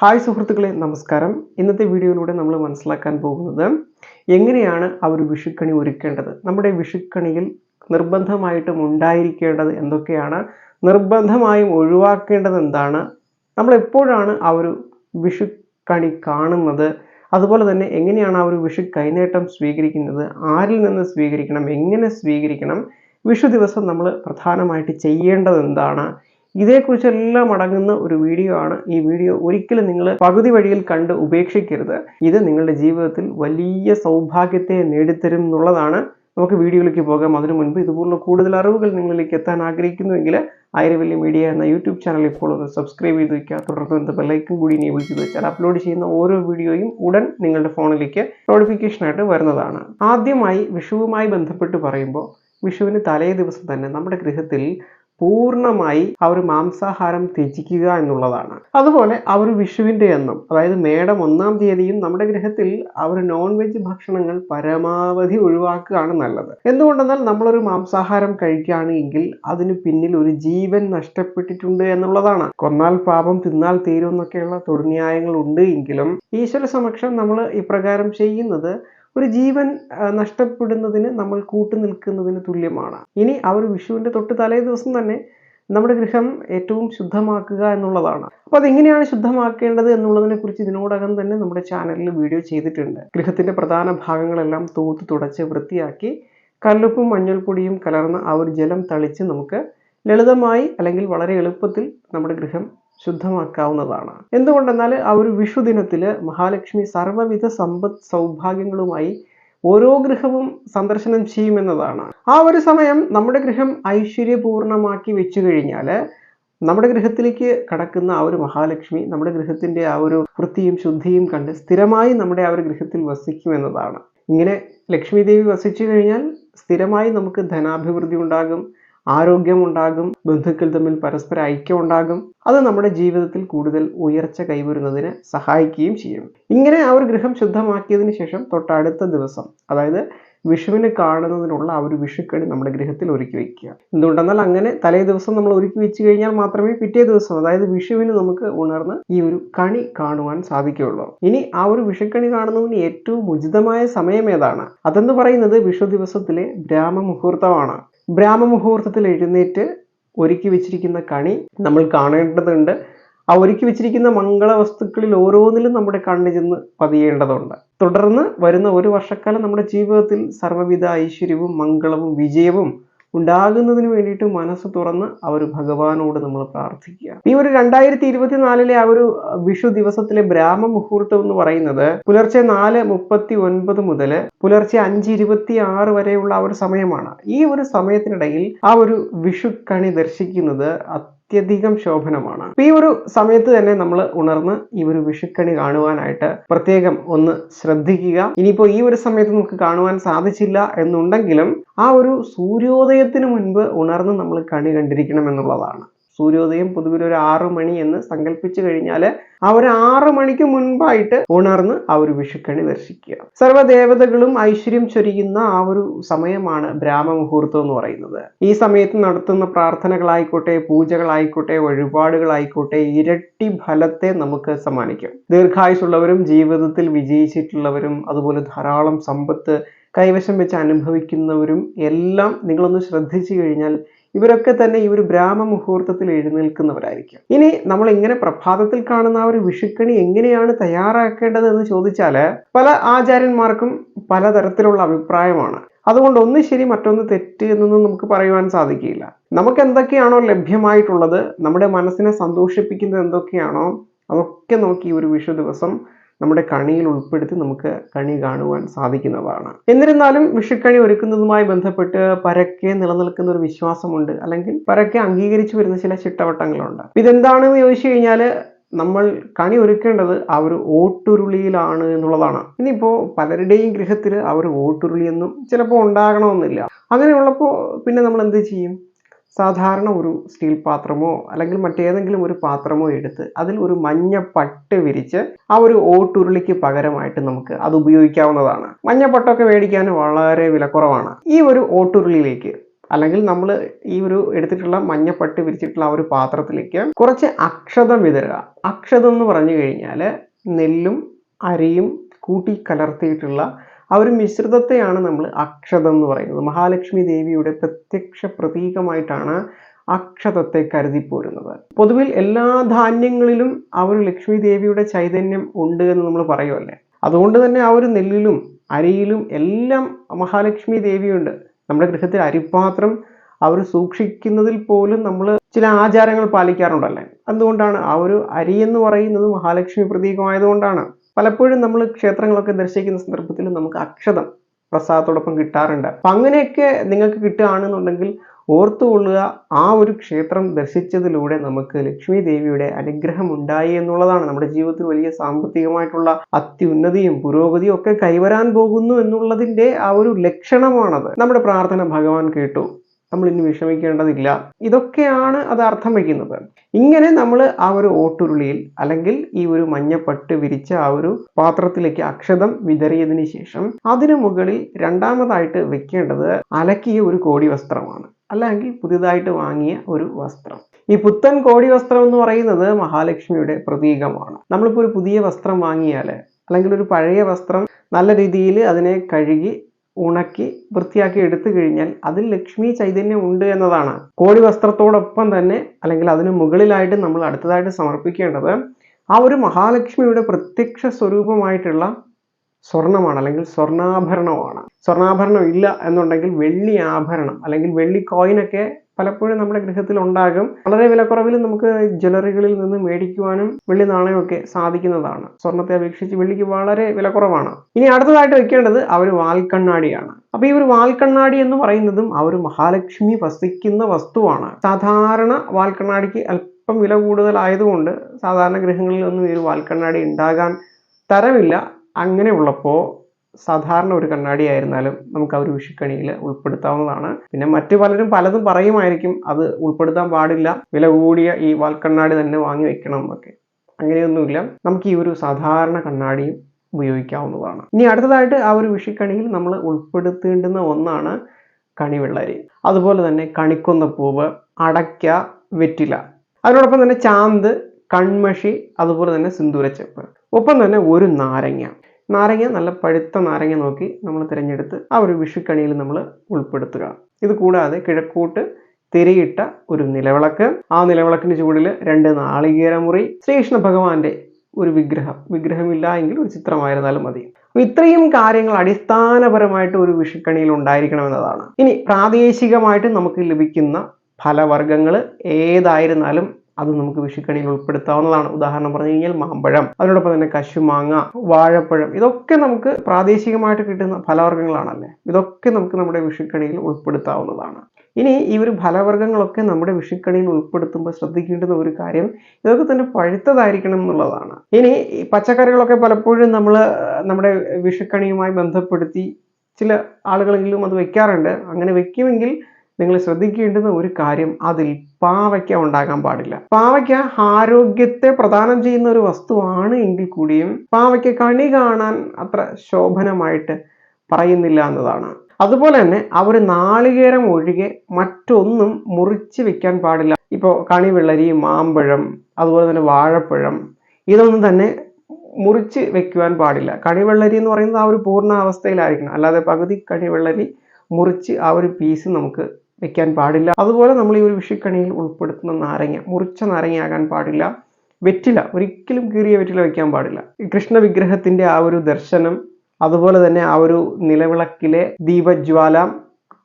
Hi സുഹൃത്തുക്കളെ നമസ്കാരം. ഇന്നത്തെ വീഡിയോയിലൂടെ നമ്മൾ മനസ്സിലാക്കാൻ പോകുന്നത് എങ്ങനെയാണ് ആ ഒരു വിഷുക്കണി ഒരുക്കേണ്ടത്? നമ്മുടെ വിഷുക്കണിയിൽ നിർബന്ധമായിട്ടും ഉണ്ടായിരിക്കേണ്ടത് എന്തൊക്കെയാണ്? നിർബന്ധമായും ഒഴിവാക്കേണ്ടത് എന്താണ്? നമ്മൾ എപ്പോഴാണ് ആ ഒരു വിഷുക്കണി കാണുന്നത്? അതുപോലെ തന്നെ എങ്ങനെയാണ് ആ ഒരു വിഷു കൈനേട്ടം സ്വീകരിക്കുന്നത്? ആരിൽ നിന്ന് സ്വീകരിക്കണം? എങ്ങനെ സ്വീകരിക്കണം? വിഷു ദിവസം നമ്മൾ പ്രധാനമായിട്ട് ചെയ്യേണ്ടത് എന്താണ്? ഇതേക്കുറിച്ചെല്ലാം അടങ്ങുന്ന ഒരു വീഡിയോ ആണ് ഈ വീഡിയോ. ഒരിക്കലും നിങ്ങൾ പകുതി വഴിയിൽ കണ്ട് ഉപേക്ഷിക്കരുത്. ഇത് നിങ്ങളുടെ ജീവിതത്തിൽ വലിയ സൗഭാഗ്യത്തെ നേടിത്തരും എന്നുള്ളതാണ്. നമുക്ക് വീഡിയോയിലേക്ക് പോകാം. അതിനു മുൻപ് ഇതുപോലുള്ള കൂടുതൽ അറിവുകൾ നിങ്ങളിലേക്ക് എത്താൻ ആഗ്രഹിക്കുന്നുവെങ്കിൽ ആയിരവല്യ മീഡിയ എന്ന യൂട്യൂബ് ചാനൽ ഇപ്പോൾ ഒന്ന് സബ്സ്ക്രൈബ് ചെയ്ത് വയ്ക്കുക. തുടർന്ന് എന്ത് ബെല്ലൈക്കും കൂടി എനേബിൾ ചെയ്ത് വെച്ചാൽ അപ്ലോഡ് ചെയ്യുന്ന ഓരോ വീഡിയോയും ഉടൻ നിങ്ങളുടെ ഫോണിലേക്ക് നോട്ടിഫിക്കേഷനായിട്ട് വരുന്നതാണ്. ആദ്യമായി വിഷുവുമായി ബന്ധപ്പെട്ട് പറയുമ്പോൾ വിഷുവിന് തലേ ദിവസം തന്നെ നമ്മുടെ ഗൃഹത്തിൽ പൂർണമായി അവർ മാംസാഹാരം ത്യജിക്കുക എന്നുള്ളതാണ്. അതുപോലെ അവർ ഒരു വിഷുവിന്റെ അതായത് മേടം ഒന്നാം തീയതിയും നമ്മുടെ ഗ്രഹത്തിൽ അവർ നോൺ വെജ് ഭക്ഷണങ്ങൾ പരമാവധി ഒഴിവാക്കുകയാണ് നല്ലത്. എന്തുകൊണ്ടെന്നാൽ നമ്മളൊരു മാംസാഹാരം കഴിക്കുകയാണെങ്കിൽ അതിന് പിന്നിൽ ഒരു ജീവൻ നഷ്ടപ്പെട്ടിട്ടുണ്ട് എന്നുള്ളതാണ്. കൊന്നാൽ പാപം തിന്നാൽ തീരും എന്നൊക്കെയുള്ള തുടർന്യായങ്ങൾ ഉണ്ട് എങ്കിലും ഈശ്വര സമക്ഷം നമ്മൾ ഇപ്രകാരം ചെയ്യുന്നത് ഒരു ജീവൻ നഷ്ടപ്പെടുന്നതിന് നമ്മൾ കൂട്ടു നിൽക്കുന്നതിന് തുല്യമാണ്. ഇനി ആ ഒരു വിഷുവിന്റെ തൊട്ട് തലേ ദിവസം തന്നെ നമ്മുടെ ഗൃഹം ഏറ്റവും ശുദ്ധമാക്കുക എന്നുള്ളതാണ്. അപ്പോൾ അതെങ്ങനെയാണ് ശുദ്ധമാക്കേണ്ടത് എന്നുള്ളതിനെ കുറിച്ച് ഇതിനോടകം തന്നെ നമ്മുടെ ചാനലിൽ വീഡിയോ ചെയ്തിട്ടുണ്ട്. ഗൃഹത്തിന്റെ പ്രധാന ഭാഗങ്ങളെല്ലാം തൂത്ത് തുടച്ച് വൃത്തിയാക്കി കല്ലുപ്പും മഞ്ഞൾപ്പൊടിയും കലർന്ന ആ ഒരു ജലം തളിച്ച് നമുക്ക് ലളിതമായി അല്ലെങ്കിൽ വളരെ എളുപ്പത്തിൽ നമ്മുടെ ഗൃഹം ശുദ്ധമാക്കാവുന്നതാണ്. എന്തുകൊണ്ടെന്നാൽ ആ ഒരു വിഷുദിനത്തിൽ മഹാലക്ഷ്മി സർവവിധ സമ്പദ് സൗഭാഗ്യങ്ങളുമായി ഓരോ ഗൃഹവും സന്ദർശനം ചെയ്യുമെന്നതാണ്. ആ ഒരു സമയം നമ്മുടെ ഗൃഹം ഐശ്വര്യപൂർണമാക്കി വെച്ചു കഴിഞ്ഞാൽ നമ്മുടെ ഗൃഹത്തിലേക്ക് കടക്കുന്ന ആ ഒരു മഹാലക്ഷ്മി നമ്മുടെ ഗൃഹത്തിന്റെ ആ ഒരു വൃത്തിയും ശുദ്ധിയും കണ്ട് സ്ഥിരമായി നമ്മുടെ ആ ഒരു ഗൃഹത്തിൽ വസിക്കുമെന്നതാണ്. ഇങ്ങനെ ലക്ഷ്മി ദേവി വസിച്ചു കഴിഞ്ഞാൽ സ്ഥിരമായി നമുക്ക് ധനാഭിവൃദ്ധി ഉണ്ടാകും. ആരോഗ്യം ഉണ്ടാകും ബന്ധുക്കൾ തമ്മിൽ പരസ്പര ഐക്യം ഉണ്ടാകും അത് നമ്മുടെ ജീവിതത്തിൽ കൂടുതൽ ഉയർച്ച കൈവരുന്നതിന് സഹായിക്കുകയും ചെയ്യും. ഇങ്ങനെ ആ ഒരു ഗൃഹം ശുദ്ധമാക്കിയതിന് ശേഷം തൊട്ടടുത്ത ദിവസം അതായത് വിഷുവിന് കാണുന്നതിനുള്ള ആ ഒരു വിഷുക്കണി നമ്മുടെ ഗൃഹത്തിൽ ഒരുക്കി വെക്കുക എന്തുകൊണ്ടെന്നാൽ അങ്ങനെ തലേ ദിവസം നമ്മൾ ഒരുക്കി വെച്ച് കഴിഞ്ഞാൽ മാത്രമേ പിറ്റേ ദിവസം അതായത് വിഷുവിന് നമുക്ക് ഉണർന്ന് ഈ ഒരു കണി കാണുവാൻ സാധിക്കുകയുള്ളൂ. ഇനി ആ ഒരു വിഷുക്കണി കാണുന്നതിന് ഏറ്റവും ഉചിതമായ സമയം ഏതാണ്? അതെന്ന് പറയുന്നത് വിഷു ദിവസത്തിലെ ബ്രാഹ്മമുഹൂർത്തമാണ് ബ്രാഹ്മമുഹൂർത്തത്തിൽ എഴുന്നേറ്റ് ഒരുക്കി വെച്ചിരിക്കുന്ന കണി നമ്മൾ കാണേണ്ടതുണ്ട്. ആ ഒരുക്കി വെച്ചിരിക്കുന്ന മംഗള വസ്തുക്കളിൽ ഓരോന്നിലും നമ്മുടെ കണ്ണു ചെന്ന് പതിയേണ്ടതുണ്ട്. തുടർന്ന് വരുന്ന ഒരു വർഷക്കാലം നമ്മുടെ ജീവിതത്തിൽ സർവവിധ ഐശ്വര്യവും മംഗളവും വിജയവും ഉണ്ടാകുന്നതിന് വേണ്ടിയിട്ട് മനസ്സ് തുറന്ന് ആ ഒരു ഭഗവാനോട് നമ്മൾ പ്രാർത്ഥിക്കുക. ഈ ഒരു രണ്ടായിരത്തി ഇരുപത്തിനാലിലെ ആ ഒരു വിഷു ദിവസത്തിലെ ബ്രാഹ്മ മുഹൂർത്തം എന്ന് പറയുന്നത് പുലർച്ചെ നാല് മുപ്പത്തി ഒൻപത് മുതൽ പുലർച്ചെ അഞ്ച് ഇരുപത്തി ആറ് വരെയുള്ള ആ ഒരു സമയമാണ്. ഈ ഒരു സമയത്തിനിടയിൽ ആ ഒരു വിഷു കണി ദർശിക്കുന്നത് അത്യധികം ശോഭനമാണ്. ഈ ഒരു സമയത്ത് തന്നെ നമ്മൾ ഉണർന്ന് ഈ ഒരു വിഷുക്കണി കാണുവാനായിട്ട് പ്രത്യേകം ഒന്ന് ശ്രദ്ധിക്കുക. ഇനിയിപ്പോ ഈ ഒരു സമയത്ത് നമുക്ക് കാണുവാൻ സാധിച്ചില്ല എന്നുണ്ടെങ്കിലും ആ ഒരു സൂര്യോദയത്തിന് മുൻപ് ഉണർന്ന് നമ്മൾ കണി കണ്ടിരിക്കണം എന്നുള്ളതാണ്. സൂര്യോദയം പൊതുവിൽ ഒരു ആറു മണി എന്ന് സങ്കല്പിച്ചു കഴിഞ്ഞാൽ ആ ഒരു ആറു മണിക്ക് മുൻപായിട്ട് ഉണർന്ന് ആ ഒരു വിഷുക്കണി ദർശിക്കുക. സർവദേവതകളും ഐശ്വര്യം ചൊരിയുന്ന ആ ഒരു സമയമാണ് ബ്രാഹ്മമുഹൂർത്തം എന്ന് പറയുന്നത്. ഈ സമയത്ത് നടത്തുന്ന പ്രാർത്ഥനകളായിക്കോട്ടെ പൂജകളായിക്കോട്ടെ വഴിപാടുകളായിക്കോട്ടെ ഇരട്ടി ഫലത്തെ നമുക്ക് സമ്മാനിക്കും. ദീർഘായുസുള്ളവരും ജീവിതത്തിൽ വിജയിച്ചിട്ടുള്ളവരും അതുപോലെ ധാരാളം സമ്പത്ത് കൈവശം വെച്ച് അനുഭവിക്കുന്നവരും എല്ലാം നിങ്ങളൊന്ന് ശ്രദ്ധിച്ചു കഴിഞ്ഞാൽ ഇവരൊക്കെ തന്നെ ഈ ഒരു ബ്രാഹ്മ മുഹൂർത്തത്തിൽ എഴുന്നേൽക്കുന്നവരായിരിക്കും. ഇനി നമ്മൾ ഇങ്ങനെ പ്രഭാതത്തിൽ കാണുന്ന ആ ഒരു വിഷുക്കണി എങ്ങനെയാണ് തയ്യാറാക്കേണ്ടത് എന്ന് ചോദിച്ചാൽ പല ആചാര്യന്മാർക്കും പലതരത്തിലുള്ള അഭിപ്രായമാണ്. അതുകൊണ്ട് ഒന്ന് ശരി മറ്റൊന്ന് തെറ്റ് എന്നൊന്നും നമുക്ക് പറയുവാൻ സാധിക്കില്ല നമുക്ക് എന്തൊക്കെയാണോ ലഭ്യമായിട്ടുള്ളത് നമ്മുടെ മനസ്സിനെ സന്തോഷിപ്പിക്കുന്നത് എന്തൊക്കെയാണോ അതൊക്കെ നോക്കി ഒരു വിഷു ദിവസം നമ്മുടെ കണിയിൽ ഉൾപ്പെടുത്തി നമുക്ക് കണി കാണുവാൻ സാധിക്കുന്നതാണ്. എന്നിരുന്നാലും വിഷുക്കണി ഒരുക്കുന്നതുമായി ബന്ധപ്പെട്ട് പരക്കെ നിലനിൽക്കുന്ന ഒരു വിശ്വാസമുണ്ട്. അല്ലെങ്കിൽ പരക്കെ അംഗീകരിച്ചു വരുന്ന ചില ചിട്ടവട്ടങ്ങളുണ്ട്. ഇതെന്താണെന്ന് ചോദിച്ചു കഴിഞ്ഞാൽ നമ്മൾ കണി ഒരുക്കേണ്ടത് ആ ഒരു ഓട്ടുരുളിയിലാണ് എന്നുള്ളതാണ്. ഇനിയിപ്പോ പലരുടെയും ഗൃഹത്തിൽ ആ ഒരു ഓട്ടുരുളിയൊന്നും ചിലപ്പോൾ ഉണ്ടാകണമെന്നില്ല. അങ്ങനെയുള്ളപ്പോൾ പിന്നെ നമ്മൾ എന്ത് ചെയ്യും? സാധാരണ ഒരു സ്റ്റീൽ പാത്രമോ അല്ലെങ്കിൽ മറ്റേതെങ്കിലും ഒരു പാത്രമോ എടുത്ത് അതിൽ ഒരു മഞ്ഞ പട്ട് വിരിച്ച് ആ ഒരു ഓട്ടുരുളിക്ക് പകരമായിട്ട് നമുക്ക് അത് ഉപയോഗിക്കാവുന്നതാണ്. മഞ്ഞപ്പട്ടൊക്കെ മേടിക്കാൻ വളരെ വിലക്കുറവാണ്. ഈ ഒരു ഓട്ടുരുളിയിലേക്ക് അല്ലെങ്കിൽ നമ്മൾ ഈ ഒരു എടുത്തിട്ടുള്ള മഞ്ഞപ്പട്ട് വിരിച്ചിട്ടുള്ള ആ ഒരു പാത്രത്തിലേക്ക് കുറച്ച് അക്ഷതം വിതറുക. അക്ഷതം എന്ന് പറഞ്ഞു കഴിഞ്ഞാൽ നെല്ലും അരിയും കൂട്ടി കലർത്തിയിട്ടുള്ള ആ ഒരു മിശ്രിതത്തെയാണ് നമ്മൾ അക്ഷതം എന്ന് പറയുന്നത്. മഹാലക്ഷ്മി ദേവിയുടെ പ്രത്യക്ഷ പ്രതീകമായിട്ടാണ് അക്ഷതത്തെ കരുതിപ്പോരുന്നത് പൊതുവിൽ എല്ലാ ധാന്യങ്ങളിലും ആ ഒരു ലക്ഷ്മി ദേവിയുടെ ചൈതന്യം ഉണ്ട് എന്ന് നമ്മൾ പറയുമല്ലേ അതുകൊണ്ട് തന്നെ ആ ഒരു നെല്ലിലും അരിയിലും എല്ലാം മഹാലക്ഷ്മി ദേവിയുണ്ട്. നമ്മുടെ ഗൃഹത്തിൽ അരിപ്പാത്രം അവർ സൂക്ഷിക്കുന്നതിൽ പോലും നമ്മൾ ചില ആചാരങ്ങൾ പാലിക്കാറുണ്ടല്ലേ? അതുകൊണ്ടാണ് ആ ഒരു അരി എന്ന് പറയുന്നത് മഹാലക്ഷ്മി പ്രതീകമായതുകൊണ്ടാണ്. പലപ്പോഴും നമ്മൾ ക്ഷേത്രങ്ങളൊക്കെ ദർശിക്കുന്ന സന്ദർഭത്തിൽ നമുക്ക് അക്ഷതം പ്രസാദത്തോടൊപ്പം കിട്ടാറുണ്ട്. അപ്പം അങ്ങനെയൊക്കെ നിങ്ങൾക്ക് കിട്ടുകയാണെന്നുണ്ടെങ്കിൽ ഓർത്തുകൊള്ളുക ആ ഒരു ക്ഷേത്രം ദർശിച്ചതിലൂടെ നമുക്ക് ലക്ഷ്മി ദേവിയുടെ അനുഗ്രഹം ഉണ്ടായി എന്നുള്ളതാണ്. നമ്മുടെ ജീവിതത്തിൽ വലിയ സാമ്പത്തികമായിട്ടുള്ള അത്യുന്നതിയും പുരോഗതിയും ഒക്കെ കൈവരാൻ പോകുന്നു എന്നുള്ളതിന്റെ ആ ഒരു ലക്ഷണമാണത്. നമ്മുടെ പ്രാർത്ഥന ഭഗവാൻ കേട്ടു. നമ്മൾ ഇനി വിഷമിക്കേണ്ടതില്ല. ഇതൊക്കെയാണ് അത് അർത്ഥം വയ്ക്കുന്നത്. ഇങ്ങനെ നമ്മൾ ആ ഒരു ഓട്ടുരുളിയിൽ അല്ലെങ്കിൽ ഈ ഒരു മഞ്ഞപ്പട്ട് വിരിച്ച ആ ഒരു പാത്രത്തിലേക്ക് അക്ഷതം വിതറിയതിന് ശേഷം അതിനു മുകളിൽ രണ്ടാമതായിട്ട് വെക്കേണ്ടത് അലക്കിയ ഒരു കോടി വസ്ത്രമാണ്. അല്ലെങ്കിൽ പുതിയതായിട്ട് വാങ്ങിയ ഒരു വസ്ത്രം. ഈ പുത്തൻ കോടി വസ്ത്രം എന്ന് പറയുന്നത് മഹാലക്ഷ്മിയുടെ പ്രതീകമാണ്. നമ്മളിപ്പോൾ ഒരു പുതിയ വസ്ത്രം വാങ്ങിയാൽ അല്ലെങ്കിൽ ഒരു പഴയ വസ്ത്രം നല്ല രീതിയിൽ അതിനെ കഴുകി ഉണക്കി വൃത്തിയാക്കി എടുത്തു കഴിഞ്ഞാൽ അതിൽ ലക്ഷ്മി ചൈതന്യം ഉണ്ട് എന്നതാണ്. കോഴി വസ്ത്രത്തോടൊപ്പം തന്നെ അല്ലെങ്കിൽ അതിന് മുകളിലായിട്ട് നമ്മൾ അടുത്തതായിട്ട് സമർപ്പിക്കേണ്ടത് ആ ഒരു മഹാലക്ഷ്മിയുടെ പ്രത്യക്ഷ സ്വരൂപമായിട്ടുള്ള സ്വർണമാണ് അല്ലെങ്കിൽ സ്വർണാഭരണമാണ്. സ്വർണാഭരണം ഇല്ല എന്നുണ്ടെങ്കിൽ വെള്ളി ആഭരണം അല്ലെങ്കിൽ വെള്ളി കോയിനൊക്കെ പലപ്പോഴും നമ്മുടെ ഗൃഹത്തിൽ ഉണ്ടാകും. വളരെ വിലക്കുറവിൽ നമുക്ക് ജ്വല്ലറികളിൽ നിന്ന് മേടിക്കുവാനും വെള്ളി നാണയമൊക്കെ സാധിക്കുന്നതാണ്. സ്വർണത്തെ അപേക്ഷിച്ച് വെള്ളിക്ക് വളരെ വിലക്കുറവാണ്. ഇനി അടുത്തതായിട്ട് വെക്കേണ്ടത് ഒരു വാൽക്കണ്ണാടിയാണ്. അപ്പൊ ഈ ഒരു വാൽക്കണ്ണാടി എന്ന് പറയുന്നതും ആ ഒരു മഹാലക്ഷ്മി വസിക്കുന്ന വസ്തുവാണ്. സാധാരണ വാൽക്കണ്ണാടിക്ക് അല്പം വില കൂടുതലായതുകൊണ്ട് സാധാരണ ഗൃഹങ്ങളിൽ ഒന്നും ഈ ഒരു വാൽക്കണ്ണാടി ഉണ്ടാകാൻ തരമില്ല. അങ്ങനെ ഉള്ളപ്പോൾ സാധാരണ ഒരു കണ്ണാടി ആയിരുന്നാലും നമുക്ക് ആ ഒരു വിഷുക്കണിയിൽ ഉൾപ്പെടുത്താവുന്നതാണ്. പിന്നെ മറ്റു പലരും പലതും പറയുമായിരിക്കും അത് ഉൾപ്പെടുത്താൻ പാടില്ല വില കൂടിയ ഈ വാൽക്കണ്ണാടി തന്നെ വാങ്ങി വെക്കണം എന്നൊക്കെ. അങ്ങനെയൊന്നുമില്ല. നമുക്ക് ഈ ഒരു സാധാരണ കണ്ണാടിയും ഉപയോഗിക്കാവുന്നതാണ്. ഇനി അടുത്തതായിട്ട് ആ ഒരു വിഷുക്കണിയിൽ നമ്മൾ ഉൾപ്പെടുത്തേണ്ടുന്ന ഒന്നാണ് കണിവെള്ളരി. അതുപോലെ തന്നെ കണിക്കൊന്ന പൂവ് അടയ്ക്ക വെറ്റില. അതിനോടൊപ്പം തന്നെ ചാന്ത് കൺമഷി അതുപോലെ തന്നെ സിന്ദൂരച്ചെപ്പ്. ഒപ്പം തന്നെ ഒരു നാരങ്ങ. നാരങ്ങ നല്ല പഴുത്ത നാരങ്ങ നോക്കി നമ്മൾ തിരഞ്ഞെടുത്ത് ആ ഒരു വിഷുക്കണിയിൽ നമ്മൾ ഉൾപ്പെടുത്തുക. ഇത് കൂടാതെ കിഴക്കൂട്ട് തിരയിട്ട ഒരു നിലവിളക്ക്. ആ നിലവിളക്കിന്റെ ചൂടിൽ രണ്ട് നാളികേരമുറി ശ്രീകൃഷ്ണ ഭഗവാന്റെ ഒരു വിഗ്രഹം. വിഗ്രഹമില്ല എങ്കിൽ ഒരു ചിത്രമായിരുന്നാലും മതി. ഇത്രയും കാര്യങ്ങൾ അടിസ്ഥാനപരമായിട്ട് ഒരു വിഷുക്കണിയിൽ ഉണ്ടായിരിക്കണമെന്നതാണ്. ഇനി പ്രാദേശികമായിട്ട് നമുക്ക് ലഭിക്കുന്ന ഫലവർഗങ്ങൾ ഏതായിരുന്നാലും അത് നമുക്ക് വിഷുക്കണിയിൽ ഉൾപ്പെടുത്താവുന്നതാണ്. ഉദാഹരണം പറഞ്ഞു കഴിഞ്ഞാൽ മാമ്പഴം അതിനോടൊപ്പം തന്നെ കശുമാങ്ങ വാഴപ്പഴം ഇതൊക്കെ നമുക്ക് പ്രാദേശികമായിട്ട് കിട്ടുന്ന ഫലവർഗങ്ങളാണല്ലേ? ഇതൊക്കെ നമുക്ക് നമ്മുടെ വിഷുക്കണിയിൽ ഉൾപ്പെടുത്താവുന്നതാണ്. ഇനി ഈ ഒരു ഫലവർഗങ്ങളൊക്കെ നമ്മുടെ വിഷുക്കണിയിൽ ഉൾപ്പെടുത്തുമ്പോൾ ശ്രദ്ധിക്കേണ്ടുന്ന ഒരു കാര്യം ഇതൊക്കെ തന്നെ പഴുത്തതായിരിക്കണം എന്നുള്ളതാണ്. ഇനി പച്ചക്കറികളൊക്കെ പലപ്പോഴും നമ്മൾ നമ്മുടെ വിഷുക്കണിയുമായി ബന്ധപ്പെടുത്തി ചില ആളുകളെങ്കിലും അത് വെക്കാറുണ്ട്. അങ്ങനെ വെക്കുമെങ്കിൽ നിങ്ങൾ ശ്രദ്ധിക്കേണ്ടുന്ന ഒരു കാര്യം അതിൽ പാവയ്ക്ക ഉണ്ടാകാൻ പാടില്ല. പാവയ്ക്ക ആരോഗ്യത്തെ പ്രദാനം ചെയ്യുന്ന ഒരു വസ്തുവാണ് എങ്കിൽ കൂടിയും പാവയ്ക്ക കണി കാണാൻ അത്ര ശോഭനമായിട്ട് പറയുന്നില്ല എന്നതാണ്. അതുപോലെ തന്നെ അവർ നാളികേരം ഒഴികെ മറ്റൊന്നും മുറിച്ച് വെക്കാൻ പാടില്ല. ഇപ്പോൾ കണിവെള്ളരി മാമ്പഴം അതുപോലെ തന്നെ വാഴപ്പഴം ഇതൊന്നും തന്നെ മുറിച്ച് വെക്കുവാൻ പാടില്ല. കണിവെള്ളരി എന്ന് പറയുന്നത് ആ ഒരു പൂർണ അവസ്ഥയിലായിരിക്കണം. അല്ലാതെ പകുതി കണിവെള്ളരി മുറിച്ച് ആ ഒരു പീസ് നമുക്ക് വെക്കാൻ പാടില്ല. അതുപോലെ നമ്മൾ ഈ ഒരു വിഷുക്കണിയിൽ ഉൾപ്പെടുത്തുന്ന നാരങ്ങ മുറിച്ച നാരങ്ങയാകാൻ പാടില്ല. വെറ്റില ഒരിക്കലും കീറിയ വെറ്റില വെക്കാൻ പാടില്ല. കൃഷ്ണ വിഗ്രഹത്തിന്റെ ആ ഒരു ദർശനം അതുപോലെ തന്നെ ആ ഒരു നിലവിളക്കിലെ ദീപജ്വാല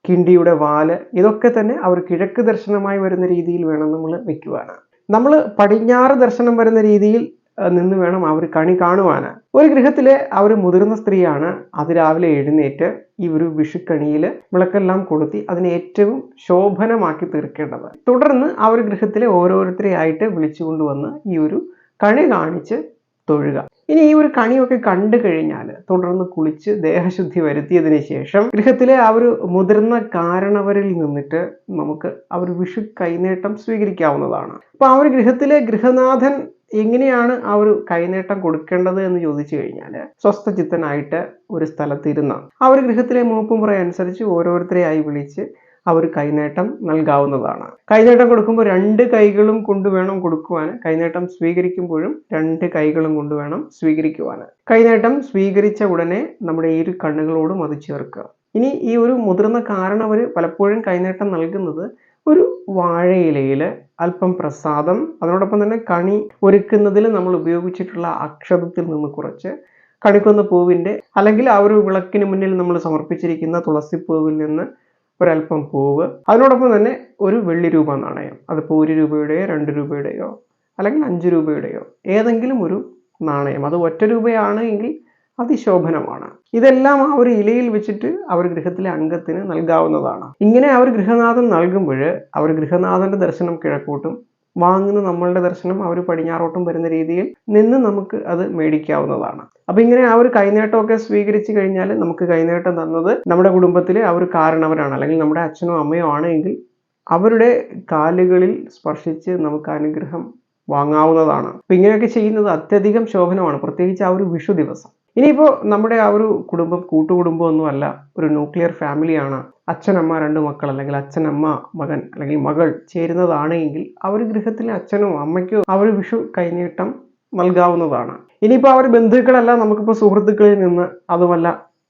കിണ്ടിയുടെ വാൽ ഇതൊക്കെ തന്നെ അവർ കിഴക്ക് ദർശനമായി വരുന്ന രീതിയിൽ വേണം നമ്മൾ വെക്കുവാനാണ് നമ്മൾ പടിഞ്ഞാറ് ദർശനം വരുന്ന രീതിയിൽ നിന്ന് വേണം അവർ കണി കാണുവാൻ ഒരു ഗൃഹത്തിലെ ഒരു മുതിർന്ന സ്ത്രീയാണ്. അതിരാവിലെ എഴുന്നേറ്റ് ഈ ഒരു വിഷുക്കണിയിൽ വിളക്കെല്ലാം കൊളുത്തി അതിനെ ഏറ്റവും ശോഭനമാക്കി തീർക്കേണ്ടത്. തുടർന്ന് ആ ഒരു ഗൃഹത്തിലെ ഓരോരുത്തരെ ആയിട്ട് വിളിച്ചു കൊണ്ടുവന്ന് ഈ ഒരു കണി കാണിച്ച് തൊഴുക. ഇനി ഈ ഒരു കണിയൊക്കെ കണ്ടു കഴിഞ്ഞാൽ തുടർന്ന് കുളിച്ച് ദേഹശുദ്ധി വരുത്തിയതിന് ശേഷം ഗൃഹത്തിലെ ആ ഒരു മുതിർന്ന കാരണവരിൽ നിന്നിട്ട് നമുക്ക് ആ ഒരു വിഷു കൈനേട്ടം സ്വീകരിക്കാവുന്നതാണ്. അപ്പൊ ആ ഒരു ഗൃഹത്തിലെ ഗൃഹനാഥൻ എങ്ങനെയാണ് ആ ഒരു കൈനേട്ടം കൊടുക്കേണ്ടത് എന്ന് ചോദിച്ചു കഴിഞ്ഞാൽ സ്വസ്ഥചിത്തനായിട്ട് ഒരു സ്ഥലത്തിരുന്ന ആ ഒരു ഗൃഹത്തിലെ മൂപ്പുമുറ അനുസരിച്ച് ഓരോരുത്തരെയായി വിളിച്ച് ആ ഒരു കൈനേട്ടം നൽകാവുന്നതാണ്. കൈനേട്ടം കൊടുക്കുമ്പോൾ രണ്ട് കൈകളും കൊണ്ടുവേണം കൊടുക്കുവാൻ കൈനേട്ടം സ്വീകരിക്കുമ്പോഴും രണ്ട് കൈകളും കൊണ്ടുവേണം സ്വീകരിക്കുവാൻ കൈനേട്ടം സ്വീകരിച്ച ഉടനെ നമ്മുടെ ഇരു കണ്ണുകളോടും അത് ചേർക്കുക. ഇനി ഈ ഒരു മുതിർന്ന കാരണവർ പലപ്പോഴും കൈനേട്ടം നൽകുന്നത് ഒരു വാഴയിലയിൽ അല്പം പ്രസാദം അതിനോടൊപ്പം തന്നെ കണി ഒരുക്കുന്നതിൽ നമ്മൾ ഉപയോഗിച്ചിട്ടുള്ള അക്ഷതത്തിൽ നിന്ന് കുറച്ച് കണിക്കൊന്ന പൂവിന്റെ അല്ലെങ്കിൽ ആ ഒരു വിളക്കിന് മുന്നിൽ നമ്മൾ സമർപ്പിച്ചിരിക്കുന്ന തുളസി പൂവിൽ നിന്ന് ഒരല്പം പൂവ് അതിനോടൊപ്പം തന്നെ ഒരു വെള്ളി രൂപ നാണയം അതിപ്പോൾ ഒരു രൂപയുടെയോ രണ്ട് രൂപയുടെയോ അല്ലെങ്കിൽ അഞ്ച് രൂപയുടെയോ ഏതെങ്കിലും ഒരു നാണയം. അത് ഒറ്റ രൂപയാണ് എങ്കിൽ അതിശോഭനമാണ്. ഇതെല്ലാം ആ ഒരു ഇലയിൽ വെച്ചിട്ട് അവർ ഗൃഹത്തിലെ അംഗത്തിന് നൽകാവുന്നതാണ്. ഇങ്ങനെ അവർ ഗൃഹനാഥൻ നൽകുമ്പോൾ അവർ ഗൃഹനാഥന്റെ ദർശനം കിഴക്കൂട്ടും വാങ്ങുന്ന നമ്മളുടെ ദർശനം അവർ പടിഞ്ഞാറോട്ടും വരുന്ന രീതിയിൽ നിന്ന് നമുക്ക് അത് മേടിക്കാവുന്നതാണ്. അപ്പൊ ഇങ്ങനെ ആ ഒരു കൈനേട്ടമൊക്കെ സ്വീകരിച്ചു കഴിഞ്ഞാൽ നമുക്ക് കൈനേട്ടം തന്നത് നമ്മുടെ കുടുംബത്തിലെ ആ ഒരു കാരണവരാണ്. അല്ലെങ്കിൽ നമ്മുടെ അച്ഛനോ അമ്മയോ ആണെങ്കിൽ അവരുടെ കാലുകളിൽ സ്പർശിച്ച് നമുക്ക് അനുഗ്രഹം വാങ്ങാവുന്നതാണ്. അപ്പൊ ഇങ്ങനെയൊക്കെ ചെയ്യുന്നത് അത്യധികം ശോഭനമാണ്. പ്രത്യേകിച്ച് ആ ഒരു വിഷു ദിവസം. ഇനിയിപ്പോൾ നമ്മുടെ ആ ഒരു കുടുംബം കൂട്ടുകുടുംബം ഒന്നുമല്ല ഒരു ന്യൂക്ലിയർ ഫാമിലിയാണ് അച്ഛനമ്മ രണ്ട് മക്കൾ അല്ലെങ്കിൽ അച്ഛനമ്മ മകൻ അല്ലെങ്കിൽ മകൾ ചേരുന്നതാണെങ്കിൽ ഒരു ഗൃഹത്തിലെ അച്ഛനോ അമ്മയ്ക്കോ അവർ വിഷു കൈനീട്ടം നൽകാവുന്നതാണ്. ഇനിയിപ്പോൾ അവർ ബന്ധുക്കളല്ല നമുക്കിപ്പോൾ സുഹൃത്തുക്കളിൽ നിന്ന് അതുമല്ല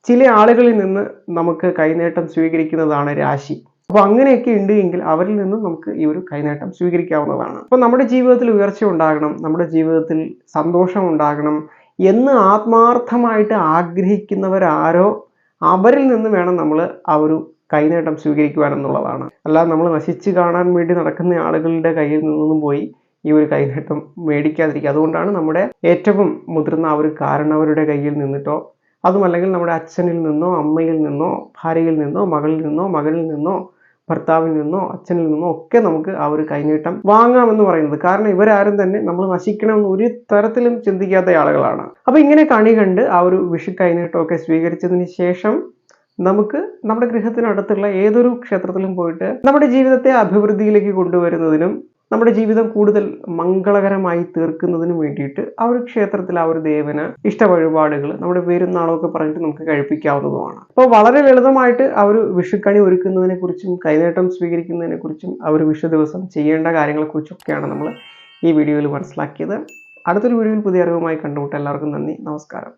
ചില ആളുകളിൽ നിന്ന് നമുക്ക് കൈനേട്ടം സ്വീകരിക്കുന്നതാണ് രാശി. അപ്പോൾ അങ്ങനെയൊക്കെ ഉണ്ട് എങ്കിൽ അവരിൽ നിന്ന് നമുക്ക് ഈ ഒരു കൈനേട്ടം സ്വീകരിക്കാവുന്നതാണ്. അപ്പോൾ നമ്മുടെ ജീവിതത്തിൽ ഉയർച്ച ഉണ്ടാകണം നമ്മുടെ ജീവിതത്തിൽ സന്തോഷം ഉണ്ടാകണം എന്ന് ആത്മാർത്ഥമായിട്ട് ആഗ്രഹിക്കുന്നവരാരോ അവരിൽ നിന്ന് വേണം നമ്മൾ ആ ഒരു കൈനേട്ടം സ്വീകരിക്കുവാൻ എന്നുള്ളതാണ്. അല്ലാതെ നമ്മൾ നശിച്ച് കാണാൻ വേണ്ടി നടക്കുന്ന ആളുകളുടെ കയ്യിൽ നിന്നും പോയി ഈ ഒരു കൈനേട്ടം മേടിക്കാതിരിക്കുക. അതുകൊണ്ടാണ് നമ്മുടെ ഏറ്റവും മുതിർന്ന ആ ഒരു കാരണവരുടെ കയ്യിൽ നിന്നിട്ടോ അതുമല്ലെങ്കിൽ നമ്മുടെ അച്ഛനിൽ നിന്നോ അമ്മയിൽ നിന്നോ ഭാര്യയിൽ നിന്നോ മകളിൽ നിന്നോ മകളിൽ നിന്നോ ഭർത്താവിൽ നിന്നോ അച്ഛനിൽ നിന്നോ ഒക്കെ നമുക്ക് ആ ഒരു കൈനീട്ടം വാങ്ങാമെന്ന് പറയുന്നത്. കാരണം ഇവരാരും തന്നെ നമ്മൾ നശിക്കണമെന്ന് ഒരു തരത്തിലും ചിന്തിക്കാത്ത ആളുകളാണ്. അപ്പൊ ഇങ്ങനെ കണി കണ്ട് ആ ഒരു വിഷു കൈനീട്ടമൊക്കെ സ്വീകരിച്ചതിന് ശേഷം നമുക്ക് നമ്മുടെ ഗൃഹത്തിനടുത്തുള്ള ഏതൊരു ക്ഷേത്രത്തിലും പോയിട്ട് നമ്മുടെ ജീവിതത്തെ അഭിവൃദ്ധിയിലേക്ക് കൊണ്ടുവരുന്നതിനും നമ്മുടെ ജീവിതം കൂടുതൽ മംഗളകരമായി തീർക്കുന്നതിന് വേണ്ടിയിട്ട് ആ ഒരു ക്ഷേത്രത്തിൽ ആ ഒരു ദേവന് ഇഷ്ട വഴിപാടുകൾ നമ്മുടെ പേരും നാളമൊക്കെ പറഞ്ഞിട്ട് നമുക്ക് കഴിപ്പിക്കാവുന്നതുമാണ്. അപ്പോൾ വളരെ ലളിതമായിട്ട് ആ ഒരു വിഷുക്കണി ഒരുക്കുന്നതിനെ കുറിച്ചും കൈനേട്ടം സ്വീകരിക്കുന്നതിനെ കുറിച്ചും ആ ഒരു വിഷു ദിവസം ചെയ്യേണ്ട കാര്യങ്ങളെക്കുറിച്ചൊക്കെയാണ് നമ്മൾ ഈ വീഡിയോയിൽ മനസ്സിലാക്കിയത്. അടുത്തൊരു വീഡിയോയിൽ പുതിയ അറിവുമായി കണ്ടുമുട്ടാം എല്ലാവർക്കും നന്ദി. നമസ്കാരം.